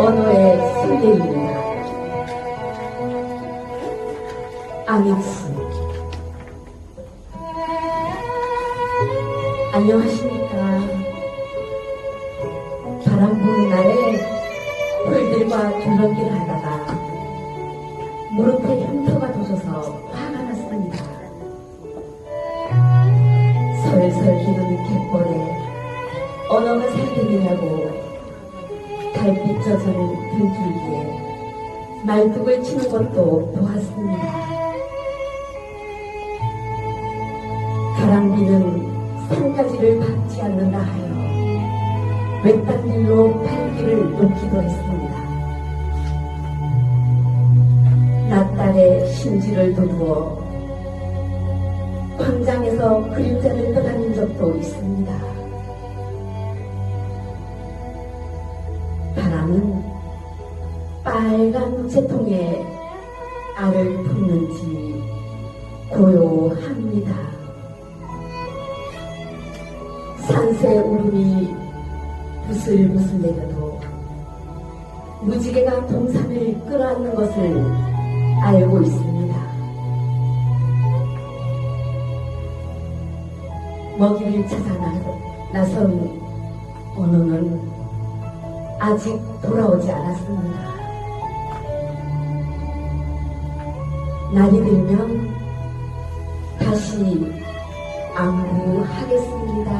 언어의 순례입니다. 아믹스 안녕하십니까. 바람 부는 날에 풀들과 줄넘기를 하다가 무릎에 흉터가 돋아서 화가 났습니다. 설설 기는 갯벌에 언어가 살겠느냐고 달빛 젖은 등줄기에 말뚝을 치는 것도 보았습니다. 가랑비는 산가지를 밟지 않는다 하여 외딴 길로 팔길을 놓기도 했습니다. 낮달에 심지를 돋우어 광장에서 그림자를 떠다닌 적도 있습니다. 바람은 빨간 우체통에 알을 품는지 고요합니다. 산새 울음이 부슬부슬 내려도 무지개가 동산을 끌어안는 것을 알고 있습니다. 먹이를 찾아 나- 나선 언어는 아직 돌아오지 않았습니다. 날이 들면 다시 안구하겠습니다.